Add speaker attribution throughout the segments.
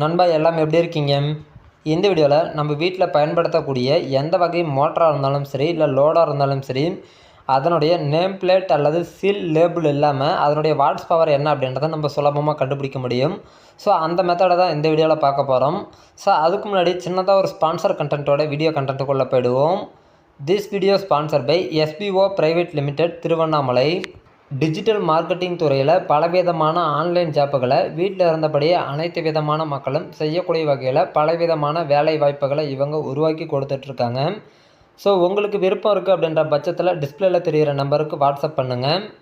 Speaker 1: நண்பா எல்லாம் எப்படி இருக்கீங்க? இந்த வீடியோவில் நம்ம வீட்டில் பயன்படுத்தக்கூடிய எந்த வகை மோட்டராக இருந்தாலும் சரி இல்லை லோடாக இருந்தாலும் சரி அதனுடைய நேம் பிளேட் அல்லது சீல் லேபிள் இல்லாமல் அதனுடைய வாட்ஸ் பவர் என்ன அப்படின்றத நம்ம சுலபமாக கண்டுபிடிக்க முடியும். ஸோ அந்த மெத்தடை தான் இந்த வீடியோவில் பார்க்க போகிறோம் ஸோ அதுக்கு முன்னாடி சின்னதாக ஒரு ஸ்பான்சர் கண்டென்ட்டோட வீடியோ கண்டென்ட்டுக்குள்ளே போயிடுவோம். This video sponsor by SPO private limited Tiruvannamalai digital marketing துறையில் பலவிதமான ஆன்லைன் ஜாப்புகளை வீட்டில் இருந்தபடியே அனைத்து விதமான மக்களும் செய்யக்கூடிய வகையில் பலவிதமான வேலை வாய்ப்புகளை இவங்க உருவாக்கி கொடுத்துட்ருக்காங்க. ஸோ உங்களுக்கு விருப்பம் இருக்குது அப்படின்ற பட்சத்தில் டிஸ்பிளேல தெரிகிற நம்பருக்கு வாட்ஸ்அப் பண்ணுங்கள்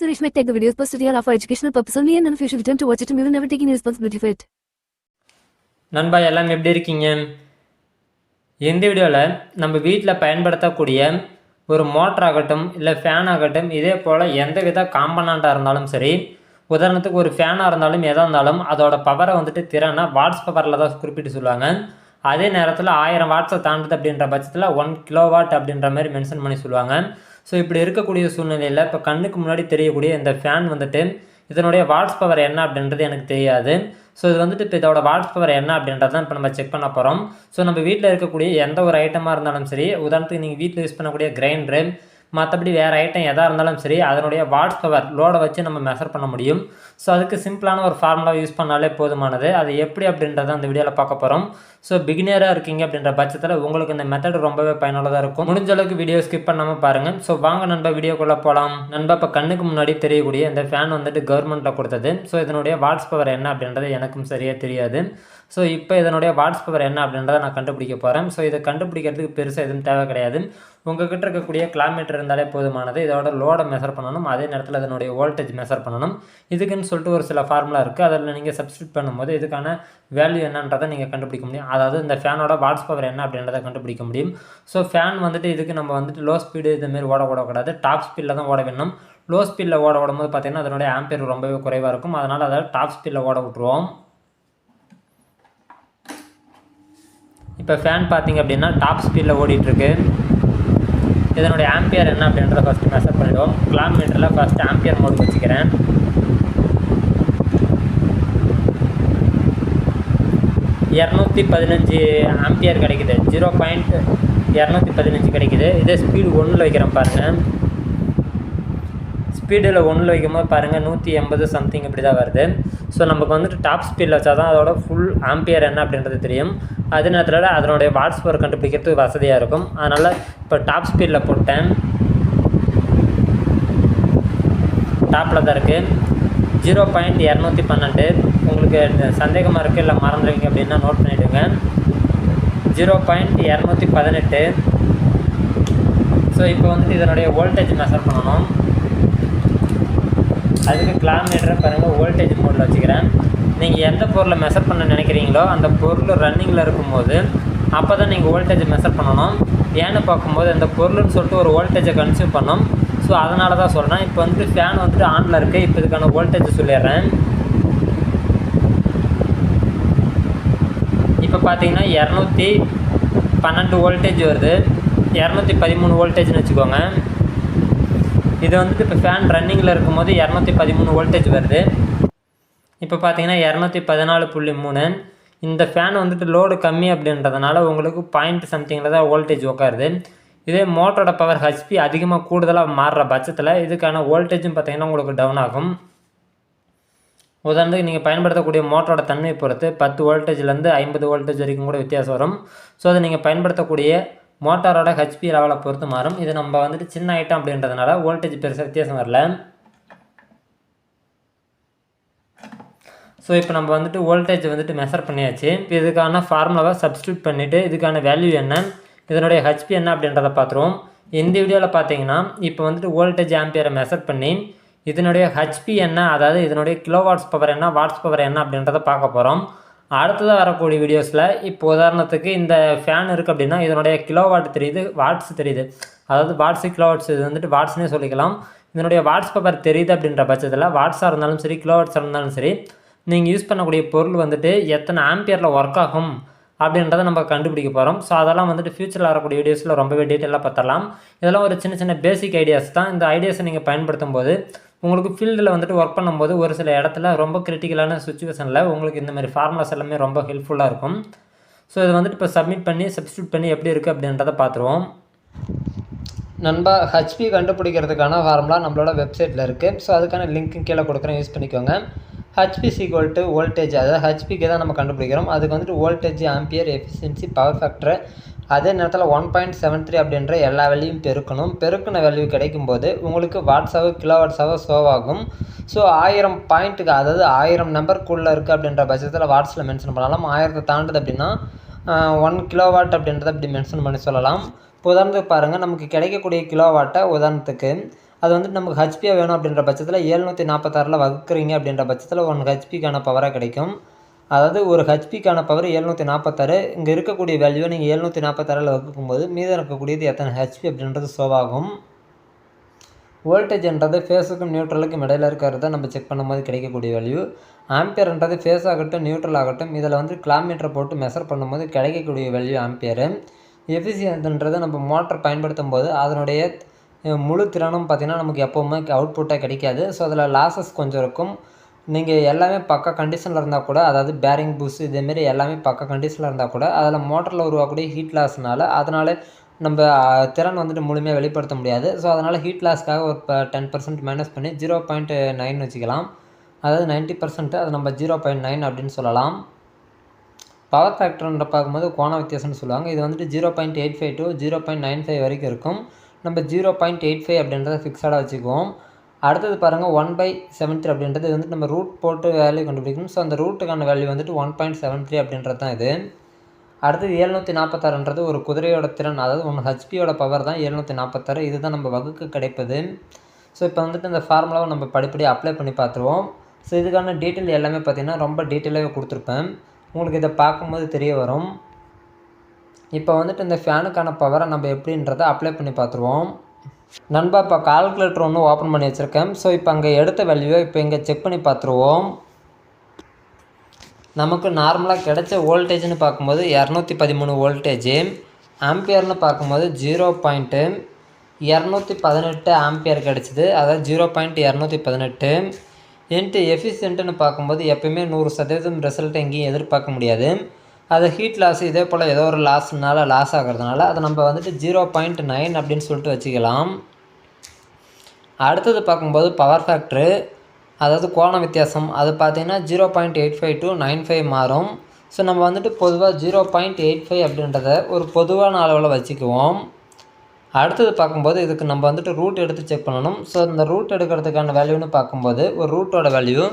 Speaker 2: Suresh might take the videos posted here are for educational purpose only and none you should to watch it and we will never take any responsibility for it.
Speaker 1: நண்பா எல்லாம் எப்படி இருக்கீங்க? இந்த வீடியோவில் நம்ம வீட்டில் பயன்படுத்தக்கூடிய ஒரு மோட்டர் ஆகட்டும் இல்லை ஃபேன் ஆகட்டும் இதே போல் எந்த வித காம்பனண்ட்டாக இருந்தாலும் சரி உதாரணத்துக்கு ஒரு ஃபேனாக இருந்தாலும் எதாக இருந்தாலும் அதோட பவரை வந்துட்டு திறனை வாட்ஸ் பவரில் தான் குறிப்பிட்டு சொல்லுவாங்க. அதே நேரத்தில் ஆயிரம் வாட்ஸை தாண்டுது அப்படின்ற பட்சத்தில் ஒன் கிலோ வாட் அப்படின்ற மாதிரி மென்ஷன் பண்ணி சொல்லுவாங்க. ஸோ இப்படி இருக்கக்கூடிய சூழ்நிலையில் இப்போ கண்ணுக்கு முன்னாடி தெரியக்கூடிய இந்த ஃபேன் வந்துட்டு இதனுடைய வாட்ஸ் பவர் என்ன அப்படின்றது எனக்கு தெரியாது. ஸோ இது வந்துட்டு இப்போ இதோட வாட்ஸ் பவர் என்ன அப்படின்றத தான் இப்போ நம்ம செக் பண்ண போகிறோம் ஸோ நம்ம வீட்டில் இருக்கக்கூடிய எந்த ஒரு ஐட்டமாக இருந்தாலும் சரி உதாரணத்துக்கு நீங்கள் வீட்டில் யூஸ் பண்ணக்கூடிய கிரைண்டரு மற்றபடி வேறு ஐட்டம் எதாக இருந்தாலும் சரி அதனுடைய வாட்ஸ் பவர் லோடை வச்சு நம்ம மெஷர் பண்ண முடியும். ஸோ அதுக்கு சிம்பிளான ஒரு ஃபார்முலா யூஸ் பண்ணாலே போதுமானது. அது எப்படி அப்படின்றத அந்த வீடியோவில் பார்க்க போகிறோம் ஸோ பிகினியராக இருக்கீங்க அப்படின்ற பட்சத்தில் உங்களுக்கு இந்த மெத்தட் ரொம்பவே பயனுள்ளதாக இருக்கும். முடிஞ்ச அளவுக்கு வீடியோ ஸ்கிப் பண்ணாமல் பாருங்கள் ஸோ வாங்க நண்பா வீடியோக்குள்ளே போகலாம் நண்பா இப்போ கண்ணுக்கு முன்னாடி தெரியக்கூடிய இந்த ஃபேன் வந்துட்டு கவர்மெண்ட்டில் கொடுத்தது. ஸோ இதனுடைய வாட்ஸ் பவர் என்ன அப்படின்றது எனக்கும் சரியாக தெரியாது. ஸோ இப்போ இதனுடைய வாட்ஸ் பவர் என்ன அப்படின்றத நான் கண்டுபிடிக்க போகிறேன் ஸோ இதை கண்டுபிடிக்கிறதுக்கு பெருசாக எதுவும் தேவை கிடையாது. உங்ககிட்ட இருக்கக்கூடிய கிலோமீட்டர் இருந்தாலே போதுமானது. இதோட லோடை மெஷர் பண்ணணும். அதே நேரத்தில் இதனுடைய வோல்டேஜ் மெஷர் பண்ணணும். இதுக்குன்னு சொல்லிட்டு ஒரு சில ஃபார்முலா இருக்குது அதில் நீங்கள் சப்ஸ்டியூட் பண்ணும்போது இதுக்கான வேல்யூ என்னன்றதை நீங்கள் கண்டுபிடிக்க முடியும். அதாவது இந்த ஃபேனோட வாட்ஸ் பவர் என்ன அப்படின்றத கண்டுபிடிக்க முடியும். ஸோ ஃபேன் வந்துட்டு இதுக்கு நம்ம வந்துட்டு லோ ஸ்பீடு இதுமாரி ஓட ஓடக்கூடாது. டாப் ஸ்பீடில் தான் ஓட வேணும். லோ ஸ்பீடில் ஓட ஓடும்போது பார்த்திங்கன்னா அதனுடைய ஆம்பியர் ரொம்பவே குறைவாக இருக்கும். அதனால் அதை டாப் ஸ்பீடில் ஓட விட்ருவோம் இப்போ ஃபேன் பார்த்தீங்க அப்படின்னா டாப் ஸ்பீடில் ஓடிட்டுருக்கு இதனுடைய ஆம்பியர் என்ன அப்படின்றத ஃபஸ்ட்டு மெஷர் பண்ணிவிடுவோம் கிலோமீட்டரில் ஃபஸ்ட்டு ஆம்பியர் மோடு வச்சுக்கிறேன். இரநூத்தி பதினஞ்சு ஆம்பியர் கிடைக்குது. ஜீரோ பாயிண்ட் இரநூத்தி பதினஞ்சு கிடைக்குது. இதே ஸ்பீடு ஒன்றில் வைக்கிறேன் பாருங்கள் ஸ்பீடில் ஒன்றில் வைக்கும்போது பாருங்கள் நூற்றி எண்பது சம்திங் இப்படி தான் வருது. ஸோ நமக்கு வந்துட்டு டாப் ஸ்பீடில் வச்சா தான் அதோட ஃபுல் ஆம்பியர் என்ன அப்படின்றது தெரியும். அதே நேரத்தில் அதனுடைய வாட்ஸ் பவர் கண்டுபிடிக்கிறதுக்கு வசதியாக இருக்கும். அதனால் இப்போ டாப் ஸ்பீடில் போட்டேன். டாப்பில் தான் இருக்குது ஜீரோ பாயிண்ட் இரநூத்தி பன்னெண்டு. உங்களுக்கு சந்தேகமாக இருக்குது இல்லை மறந்துடுவீங்க அப்படின்னா நோட் பண்ணிவிடுங்க ஜீரோ பாயிண்ட் இரநூத்தி பதினெட்டு. ஸோ இப்போ வந்துட்டு இதனுடைய வோல்டேஜ் மெஷர் பண்ணணும். அதுக்கு கிலோமீட்டரை பாருங்கள் வோல்டேஜ் மோடில் வச்சுக்கிறேன். நீங்கள் எந்த பொருளை மெஷர் பண்ண நினைக்கிறீங்களோ அந்த பொருள் ரன்னிங்கில் இருக்கும்போது அப்போ தான் நீங்கள் வோல்டேஜ் மெஷர் பண்ணணும். ஏன்னு பார்க்கும்போது அந்த பொருள்னு சொல்லிட்டு ஒரு வோல்டேஜை கன்சியூம் பண்ணும். ஸோ அதனால தான் சொல்கிறேன் இப்போ வந்துட்டு ஃபேன் வந்துட்டு ஆனில் இருக்குது இப்போ இதுக்கான வோல்டேஜ் சொல்லிடுறேன். பார்த்தீங்கன்னா இரநூத்தி பன்னெண்டு வோல்டேஜ் வருது. இரநூத்தி பதிமூணு வோல்டேஜ்னு வச்சுக்கோங்க. இது வந்துட்டு இப்போ ஃபேன் ரன்னிங்கில் இருக்கும்போது இரநூத்தி பதிமூணு வோல்டேஜ் வருது. இப்போ பார்த்தீங்கன்னா இரநூத்தி பதினாலு புள்ளி மூணு. இந்த ஃபேன் வந்துட்டு லோடு கம்மி அப்படின்றதுனால உங்களுக்கு பாயிண்ட் சம்திங்கில் தான் வோல்டேஜ் உட்காருது இதே மோட்டரோட பவர் ஹெச்பி அதிகமாக கூடுதலாக மாறுற பட்சத்தில் இதுக்கான வோல்டேஜும் பார்த்தீங்கன்னா உங்களுக்கு டவுன் ஆகும். உதாரணத்துக்கு நீங்கள் பயன்படுத்தக்கூடிய மோட்டரோட தன்மை பொறுத்து பத்து வோல்டேஜ்லேருந்து ஐம்பது வோல்டேஜ் வரைக்கும் கூட வித்தியாசம் வரும். ஸோ அதை நீங்கள் பயன்படுத்தக்கூடிய மோட்டாரோட ஹெச்பி லெவலை பொறுத்து மாறும். இது நம்ம வந்துட்டு சின்ன ஐட்டம் அப்படின்றதுனால வோல்டேஜ் பெருசாக வித்தியாசம் வரல. ஸோ இப்போ நம்ம வந்துட்டு வோல்டேஜ் வந்துட்டு மெஷர் பண்ணியாச்சு. இப்போ இதுக்கான ஃபார்முலாவை சப்ஸ்டியூட் பண்ணிவிட்டு இதுக்கான வேல்யூ என்ன? இதனுடைய ஹெச்பி என்ன அப்படின்றத பார்த்துருவோம். இந்த வீடியோவில் பார்த்தீங்கன்னா இப்போ வந்துட்டு வோல்டேஜ் ஆம்பியரை மெஷர் பண்ணி இதனுடைய ஹெச்பி என்ன? அதாவது இதனுடைய கிலோ வாட்ஸ் பவர் என்ன? வாட்ஸ் பவர் என்ன? அப்படின்றத பார்க்க போகிறோம் அடுத்ததாக வரக்கூடிய வீடியோஸில் இப்போ உதாரணத்துக்கு இந்த ஃபேன் இருக்குது அப்படின்னா இதனுடைய கிலோவாட் தெரியுது வாட்ஸ் தெரியுது. அதாவது வாட்ஸு கிலோவாட்ஸ் இது வந்துட்டு வாட்ஸ்னே சொல்லிக்கலாம். இதனுடைய வாட்ஸ் பேப்பர் தெரியுது அப்படின்ற பட்சத்தில் வாட்ஸாக இருந்தாலும் சரி கிலோவாட்ஸாக இருந்தாலும் சரி நீங்கள் யூஸ் பண்ணக்கூடிய பொருள் வந்துட்டு எத்தனை ஆம்பியரில் ஒர்க் ஆகும் அப்படின்றத நம்ம கண்டுபிடிக்க போகிறோம் ஸோ அதெல்லாம் வந்துட்டு ஃபியூச்சரில் வரக்கூடிய வீடியோஸில் ரொம்பவே டீட்டெயிலாக பார்த்துடலாம். இதெல்லாம் ஒரு சின்ன சின்ன பேசிக் ஐடியாஸ் தான். இந்த ஐடியாஸை நீங்கள் பயன்படுத்தும் போது உங்களுக்கு ஃபீல்டில் வந்துட்டு ஒர்க் பண்ணும்போது ஒரு சில இடத்துல ரொம்ப கிரிட்டிக்கலான சுச்சுவேஷனில் உங்களுக்கு இந்த மாதிரி ஃபார்முலாஸ் எல்லாமே ரொம்ப ஹெல்ப்ஃபுல்லாக இருக்கும். ஸோ இதை வந்துட்டு இப்போ சப்மிட் பண்ணி சப்ஸ்டியூட் பண்ணி எப்படி இருக்குது அப்படின்றத பார்த்துருவோம். நண்பா ஹெச்பி கண்டுபிடிக்கிறதுக்கான ஃபார்முலா நம்மளோட வெப்சைட்டில் இருக்குது ஸோ அதுக்கான லிங்க்கும் கீழே கொடுக்குறேன். யூஸ் பண்ணிக்கோங்க. ஹச்பி சீக்வல் டு வோல்டேஜ் அதாவது ஹச்பிக்கு தான் நம்ம கண்டுபிடிக்கிறோம். அதுக்கு வந்துட்டு voltage ampere efficiency power factor அதே நேரத்தில் ஒன் பாயிண்ட் செவன் த்ரீ அப்படின்ற எல்லா வேல்யூயும் பெருக்கணும். பெருக்கின வேல்யூ கிடைக்கும்போது உங்களுக்கு வாட்ஸாவோ கிலோ வாட்ஸாவோ ஷோவ் ஆகும். ஸோ ஆயிரம் பாயிண்ட்டுக்கு அதாவது ஆயிரம் நம்பருக்குள்ளே இருக்குது அப்படின்ற பட்சத்தில் வாட்ஸில் மென்ஷன் பண்ணலாம். ஆயிரத்தை தாண்டுது அப்படின்னா ஒன் கிலோவாட் அப்படின்றத இப்படி மென்ஷன் பண்ணி சொல்லலாம். இப்போ உதாரணத்துக்கு பாருங்கள் நமக்கு கிடைக்கக்கூடிய கிலோவாட்டை உதாரணத்துக்கு அது வந்து நமக்கு ஹெச்பியாக வேணும் அப்படின்ற பட்சத்தில் ஏழ்நூற்றி நாற்பத்தாறில் வகுக்கிறீங்க அப்படின்ற பட்சத்தில் ஒன் ஹெச்பிக்கான பவராக கிடைக்கும். அதாவது ஒரு ஹெச்பிக்கான பவர் எழுநூற்றி நாற்பத்தாறு இங்கே இருக்கக்கூடிய வேல்யூவை நீங்கள் எழுநூற்றி நாற்பத்தாறில் வகுக்கும்போது மீதம் இருக்கக்கூடியது எத்தனை? ஹெச்பி அப்படின்றது சோவாகும் வோல்டேஜ்ன்றது ஃபேஸுக்கும் நியூட்ரலுக்கும் இடையில இருக்கிறத நம்ம செக் பண்ணும்போது கிடைக்கக்கூடிய வேல்யூ ஆம்பியர்ன்றது ஃபேஸ் ஆகட்டும் நியூட்ரல் ஆகட்டும் இதில் வந்து கிலோமீட்டர் போட்டு மெஷர் பண்ணும்போது கிடைக்கக்கூடிய வேல்யூ ஆம்பியரு எஃபிசியன்ட்ன்றது நம்ம மோட்டர் பயன்படுத்தும் போது அதனுடைய முழு திறனும் பார்த்திங்கன்னா நமக்கு எப்போவுமே அவுட்புட்டாக கிடைக்காது. ஸோ அதில் லாசஸ் கொஞ்சம் இருக்கும். நீங்கள் எல்லாமே பக்க கண்டிஷனில் இருந்தால் கூட அதாவது பேரிங் பூஸ் இதேமாரி எல்லாமே பக்க கண்டிஷனில் இருந்தால் கூட அதில் மோட்டரில் உருவாக்கக்கூடிய ஹீட் லாஸ்னால் அதனால் நம்ம திறன் வந்துட்டு முழுமையாக வெளிப்படுத்த முடியாது. ஸோ அதனால் ஹீட் லாஸ்க்காக ஒரு டென் பர்சன்ட் மைனஸ் பண்ணி ஜீரோ பாயிண்ட் நைன் வச்சுக்கலாம். அதாவது நைன்ட்டி பர்சன்ட் அது நம்ம ஜீரோ பாயிண்ட் நைன் அப்படின்னு சொல்லலாம். பவர் ஃபேக்டர்ன்ற பார்க்கும்போது கோண வித்தியாசம்னு சொல்லுவாங்க. இது வந்துட்டு zero point eight five to zero point nine five வரைக்கும் இருக்கும். நம்ம ஜீரோ பாயிண்ட் எயிட் ஃபைவ் அப்படின்றத ஃபிக்ஸடாக வச்சுக்குவோம். அடுத்தது பாருங்கள் ஒன் பை செவன் த்ரீ அப்படின்றது வந்துட்டு நம்ம ரூட் போட்டு வேல்யூ கண்டுபிடிக்கணும். ஸோ அந்த ரூட்டுக்கான வேல்யூ வந்துட்டு ஒன் பாயிண்ட் செவன் த்ரீ அப்படின்றது தான் இது. அடுத்தது எழுநூற்றி நாற்பத்தாறுன்றது ஒரு குதிரையோட திறன் அதாவது ஒன்று ஹெச்பியோட பவர் தான் எழுநூற்றி நாற்பத்தாறு இதுதான் நம்ம வகுக்கு கிடைப்பது. ஸோ இப்போ வந்துட்டு இந்த ஃபார்முலாவை நம்ம படிப்படியாக அப்ளை பண்ணி பார்த்துருவோம். ஸோ இதுக்கான டீட்டெயில் எல்லாமே பார்த்திங்கன்னா ரொம்ப டீட்டெயிலாகவே கொடுத்துருப்பேன். உங்களுக்கு இதை பார்க்கும்போது தெரிய வரும். இப்போ வந்துட்டு இந்த ஃபேனுக்கான பவரை நம்ம எப்படின்றத அப்ளை பண்ணி பார்த்துருவோம். நண்பா இப்போ கால்குலேட்டர் ஒன்று ஓப்பன் பண்ணி வச்சுருக்கேன். ஸோ இப்போ அங்கே எடுத்த வேல்யூவை இப்போ இங்கே செக் பண்ணி பார்த்துருவோம். நமக்கு நார்மலாக கிடைச்ச வோல்டேஜ்னு பார்க்கும்போது இரநூத்தி பதிமூணு வோல்டேஜ் ஆம்பியர்னு பார்க்கும்போது ஜீரோ பாயிண்ட்டு இரநூத்தி பதினெட்டு ஆம்பியர் கிடச்சிது. அதாவது ஜீரோ பாயிண்ட் இரநூத்தி பதினெட்டு இன்ட்டு எஃபிஷியன்ட்டுன்னு பார்க்கும்போது எப்பயுமே நூறு சதவீதம் ரிசல்ட் எங்கேயும் எதிர்பார்க்க முடியாது. அது ஹீட் லாஸ் இதே போல் ஏதோ ஒரு லாஸ்னால லாஸ் ஆகிறதுனால அதை நம்ம வந்துட்டு ஜீரோ பாயிண்ட் நைன் அப்படின்னு சொல்லிட்டு வச்சுக்கலாம். அடுத்தது பார்க்கும்போது பவர் ஃபேக்ட்ரு அதாவது கோண வித்தியாசம். அது பார்த்தீங்கன்னா zero point eight five to nine five மாறும். ஸோ நம்ம வந்துட்டு பொதுவாக ஜீரோ பாயிண்ட் எயிட் ஃபைவ் அப்படின்றத ஒரு பொதுவான அளவில் வச்சுக்குவோம். அடுத்தது பார்க்கும்போது இதுக்கு நம்ம வந்துட்டு ரூட் எடுத்து செக் பண்ணணும். ஸோ இந்த ரூட் எடுக்கிறதுக்கான வேல்யூன்னு பார்க்கும்போது ஒரு ரூட்டோட value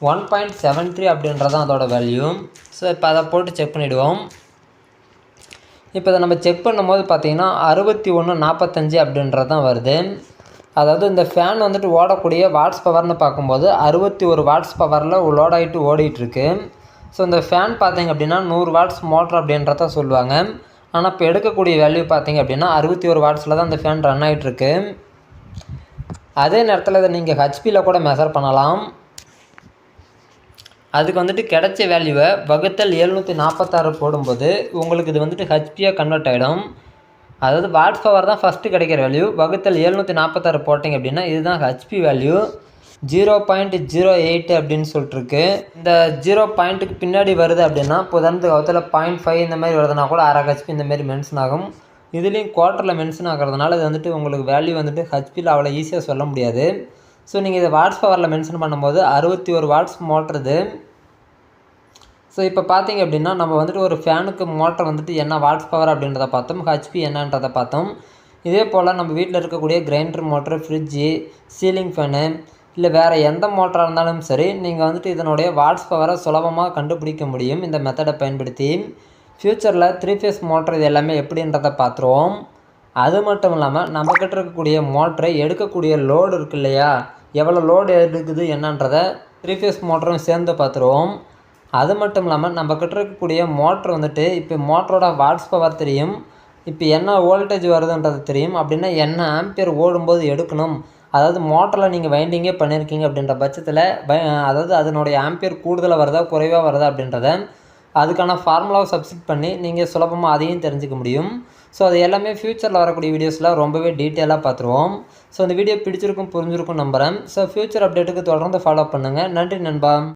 Speaker 1: one point seven three அப்படின்றதான் அதோட வேல்யூ ஸோ இப்போ அதை போட்டு செக் பண்ணிவிடுவோம் இப்போ இதை நம்ம செக் பண்ணும்போது பார்த்திங்கன்னா அறுபத்தி ஒன்று நாற்பத்தஞ்சு அப்படின்றது தான் வருது. அதாவது இந்த ஃபேன் வந்துட்டு ஓடக்கூடிய வாட்ஸ் பவர்னு பார்க்கும்போது அறுபத்தி ஒரு வாட்ஸ் பவரில் லோட் ஆகிட்டு ஓடிட்டுருக்கு. ஸோ இந்த ஃபேன் பார்த்திங்க அப்படின்னா நூறு வாட்ஸ் மோட்ரு அப்படின்றத சொல்லுவாங்க. ஆனால் இப்போ எடுக்கக்கூடிய வேல்யூ பார்த்தீங்க அப்படின்னா அறுபத்தி ஒரு வாட்ஸில் தான் இந்த ஃபேன் ரன் ஆகிட்டுருக்கு அதே நேரத்தில் இதை நீங்கள் ஹெச்பியில் கூட மெஷர் பண்ணலாம். அதுக்கு வந்துட்டு கிடைச்ச வேல்யூவை வகுத்தல் எழுநூற்றி நாற்பத்தாறு போடும்போது உங்களுக்கு இது வந்துட்டு ஹெச்பியாக கன்வெர்ட் ஆகிடும் அதாவது வாட்ஸ் பவர் தான் ஃபஸ்ட்டு கிடைக்கிற வேல்யூ வகுத்தல் எழுநூற்றி நாற்பத்தாறு போட்டிங்க அப்படின்னா இதுதான் HP value zero point zero eight அப்படின்னு சொல்லிட்டுருக்கு. இந்த ஜீரோ பாயிண்ட்டுக்கு பின்னாடி வருது அப்படின்னா இப்போ உதாரணத்துக்கு அவத்தில் பாயிண்ட் ஃபைவ் இந்த மாதிரி வருதுன்னா கூட அரை ஹெச்பி இந்த மாதிரி மென்ஷன் ஆகும். இதுலேயும் குவார்ட்டரில் மென்ஷன் ஆகிறதுனால இது வந்துட்டு உங்களுக்கு வேல்யூ வந்துட்டு ஹெச்பியில் அவ்வளோ ஈஸியாக சொல்ல முடியாது. ஸோ நீங்கள் இதை வாட்ஸ் பவரில் மென்ஷன் பண்ணும்போது அறுபத்தி ஒரு வாட்ஸ் மோட்டருது ஸோ இப்போ பார்த்தீங்க அப்படின்னா நம்ம வந்துட்டு ஒரு ஃபேனுக்கு மோட்டர் வந்துட்டு என்ன வாட்ஸ் பவர் அப்படின்றத பார்த்தோம் ஹெச்பி என்னன்றதை பார்த்தோம். இதே போல் நம்ம வீட்டில் இருக்கக்கூடிய grinder motor fridge ceiling fan இல்லை வேறு எந்த மோட்டராக இருந்தாலும் சரி நீங்கள் வந்துட்டு இதனுடைய வாட்ஸ் பவரை சுலபமாக கண்டுபிடிக்க முடியும். இந்த மெத்தடை பயன்படுத்தி ஃப்யூச்சரில் த்ரீ ஃபேஸ் மோட்டர் இது எல்லாமே எப்படின்றத பார்த்துருவோம். அது மட்டும் இல்லாமல் நம்மக்கிட்ட இருக்கக்கூடிய மோட்டரை எடுக்கக்கூடிய லோடு இருக்கு இல்லையா? எவ்வளோ லோடு எடுக்குது என்னன்றதை த்ரீ ஃபேஸ் மோட்டரும் சேர்ந்து பார்த்துருவோம். அது மட்டும் இல்லாமல் நம்ம கிட்ட இருக்கக்கூடிய மோட்ரு வந்துட்டு இப்போ மோட்டரோட வாட்ஸ் பவர் தெரியும். இப்போ என்ன வோல்டேஜ் வருதுன்றது தெரியும். அப்படின்னா என்ன ஆம்பியர் ஓடும்போது எடுக்கணும். அதாவது மோட்டரில் நீங்கள் வைண்டிங்கே பண்ணியிருக்கீங்க அப்படின்ற பட்சத்தில் ப அதாவது அதனுடைய ஆம்பியர் கூடுதலாக வருதா குறைவாக வருதா அப்படின்றத அதுக்கான ஃபார்முலாவை சப்ஸ்டிட் பண்ணி நீங்கள் சுலபமாக அதையும் தெரிஞ்சுக்க முடியும். ஸோ அது எல்லாமே ஃப்யூச்சரில் வரக்கூடிய வீடியோஸில் ரொம்பவே டீட்டெயிலாக பார்த்துருவோம் ஸோ இந்த வீடியோ பிடிச்சிருக்கும் புரிஞ்சிருக்கும் நம்புகிறேன் ஸோ ஃப்யூச்சர் அப்டேட்டுக்கு தொடர்ந்து ஃபாலோ பண்ணுங்கள் நன்றி நண்பா.